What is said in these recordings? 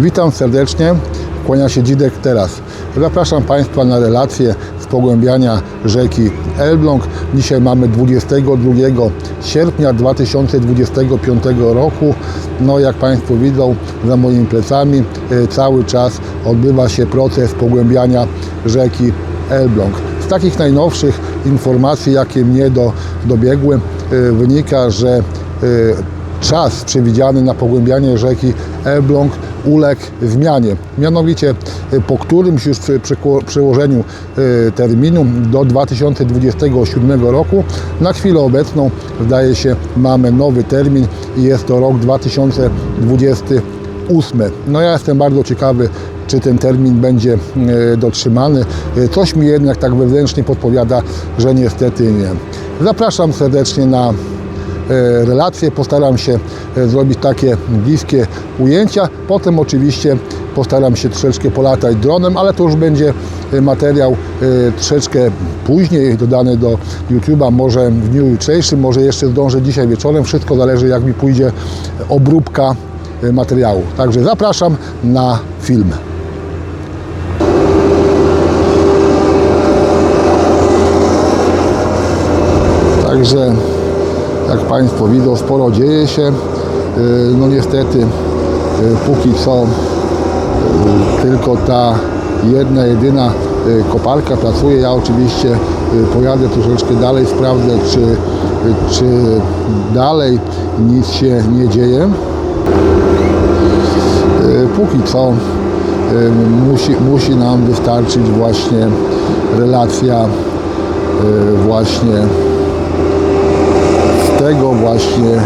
Witam serdecznie, kłania się Dzidek teraz. Zapraszam Państwa na relację z pogłębiania rzeki Elbląg. Dzisiaj mamy 22 sierpnia 2025 roku. No jak Państwo widzą za moimi plecami e, cały czas odbywa się proces pogłębiania rzeki Elbląg. Z takich najnowszych informacji, jakie mnie do, dobiegły, e, wynika, że e, czas przewidziany na pogłębianie rzeki Elbląg uległ zmianie. Mianowicie y, po którymś już przełożeniu y, terminu do 2027 roku na chwilę obecną zdaje się mamy nowy termin i jest to rok 2028. No ja jestem bardzo ciekawy czy ten termin będzie e, dotrzymany. Coś mi jednak tak wewnętrznie podpowiada, że niestety nie. Zapraszam serdecznie na relacje. Postaram się e, zrobić takie bliskie ujęcia. Potem oczywiście postaram się troszeczkę polatać dronem, ale to już będzie e, materiał e, troszeczkę później dodany do YouTube'a, może w dniu jutrzejszym, może jeszcze zdążę dzisiaj wieczorem. Wszystko zależy jak mi pójdzie obróbka e, materiału. Także zapraszam na film. Także jak Państwo widzą, sporo dzieje się. Yy, No niestety yy, póki co yy, tylko ta jedna, jedyna koparka pracuje. Ja oczywiście pojadę troszeczkę dalej, sprawdzę czy, czy dalej nic się nie dzieje. Póki co musi, musi nam wystarczyć właśnie relacja właśnie tego właśnie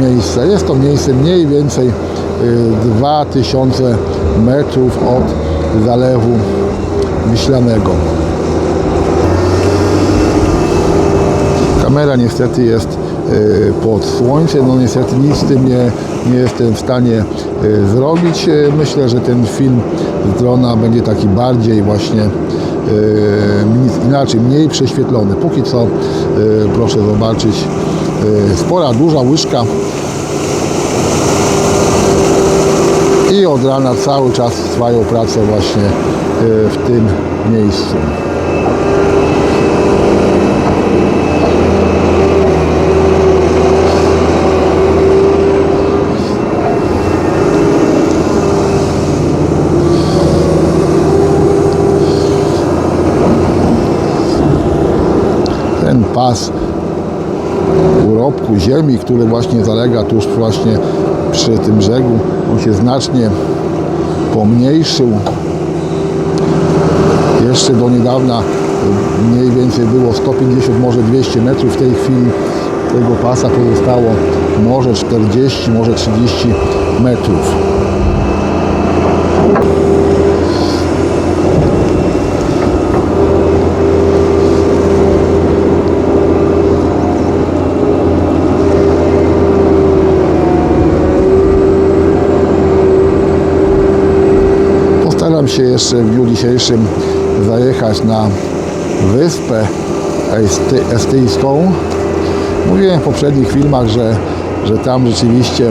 miejsca. Jest to miejsce mniej więcej y, 2000 metrów od zalewu Wiślanego. Kamera niestety jest y, pod słońcem, no niestety nic z tym nie, nie jestem w stanie y, zrobić. Y, Myślę, że ten film z drona będzie taki bardziej właśnie y, inaczej, mniej prześwietlony. Póki co y, proszę zobaczyć y, spora, duża łyżka i od rana cały czas trwają prace właśnie w tym miejscu. Ten pas urobku ziemi, który właśnie zalega tuż właśnie przy tym brzegu, on się znacznie pomniejszył. Jeszcze do niedawna mniej więcej było 150, może 200 metrów. W tej chwili tego pasa pozostało może 40, może 30 metrów. Postaram się jeszcze w dniu dzisiejszym zajechać na wyspę Esty- Estyjską. Mówiłem w poprzednich filmach, że, że tam rzeczywiście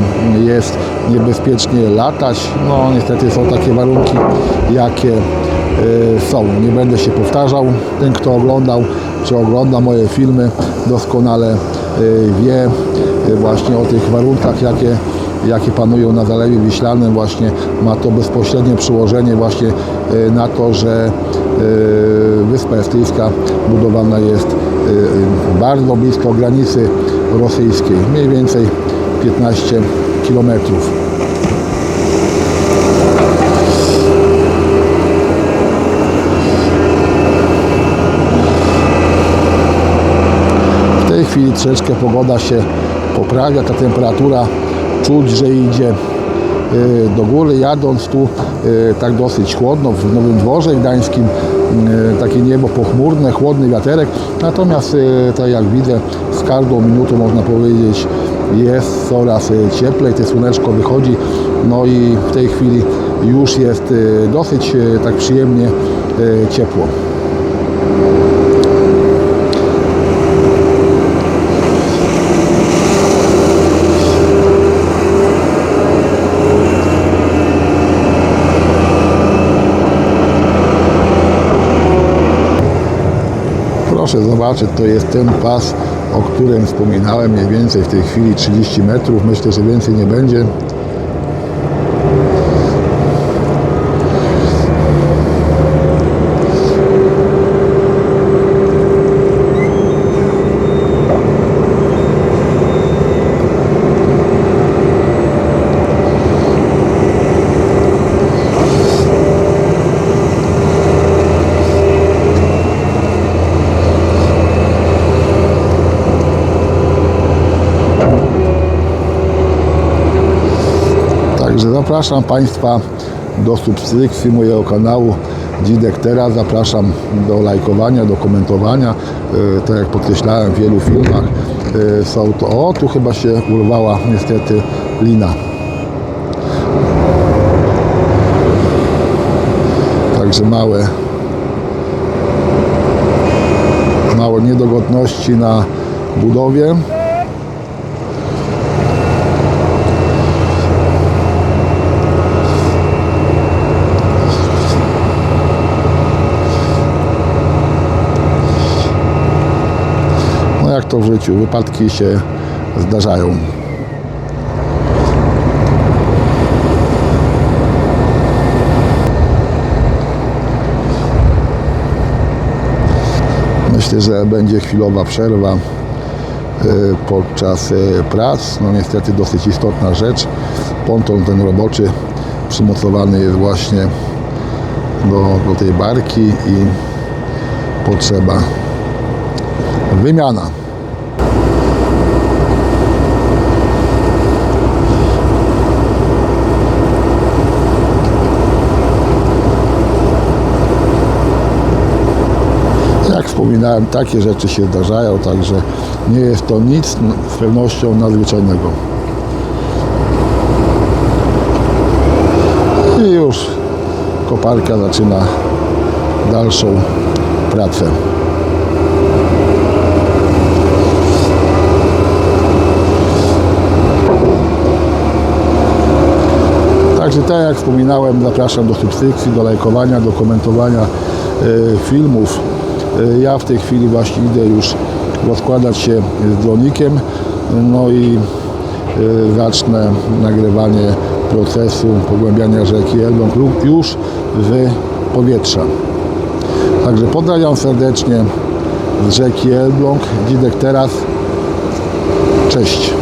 jest niebezpiecznie latać. No niestety są takie warunki, jakie e, są. Nie będę się powtarzał. Ten, kto oglądał, czy ogląda moje filmy, doskonale e, wie e, właśnie o tych warunkach, jakie jakie panują na Zalewie Wiślanym właśnie ma to bezpośrednie przełożenie właśnie e, na to, że e, Wyspa Estyjska budowana jest e, bardzo blisko granicy rosyjskiej, mniej więcej 15 kilometrów. W tej chwili troszeczkę pogoda się poprawia, ta temperatura czuć, że idzie y, do góry. Jadąc tu y, tak dosyć chłodno w Nowym Dworze Gdańskim, y, takie niebo pochmurne, chłodny wiaterek. Natomiast tak jak widzę, z każdą minutą można powiedzieć jest coraz cieplej, te słoneczko wychodzi. No i w tej chwili już jest dosyć tak przyjemnie ciepło. Proszę zobaczyć, to jest ten pas, o którym wspominałem, mniej więcej w tej chwili 30 metrów. Myślę, że więcej nie będzie. Także zapraszam Państwa do subskrypcji mojego kanału Dzidek Teraz. Zapraszam do lajkowania, do komentowania. E, Tak jak podkreślałem w wielu filmach e, są to... O, tu chyba się urwała niestety lina. Także małe małe niedogodności na budowie. Jak to w życiu, wypadki się zdarzają. Myślę, że będzie chwilowa przerwa e, podczas e, prac. No niestety dosyć istotna rzecz. Ponton ten roboczy przymocowany jest właśnie do, do tej barki i potrzeba wymiana. Jak wspominałem, takie rzeczy się zdarzają, także nie jest to nic z pewnością nadzwyczajnego. I już koparka zaczyna dalszą pracę. Także tak jak wspominałem, zapraszam do subskrypcji, do lajkowania, do komentowania e, filmów. E, ja w tej chwili właśnie idę już rozkładać się z dronikiem, no i e, zacznę nagrywanie procesu pogłębiania rzeki Elbląg już w powietrza. Także pozdrawiam serdecznie z rzeki Elbląg. Dzidek teraz. Cześć.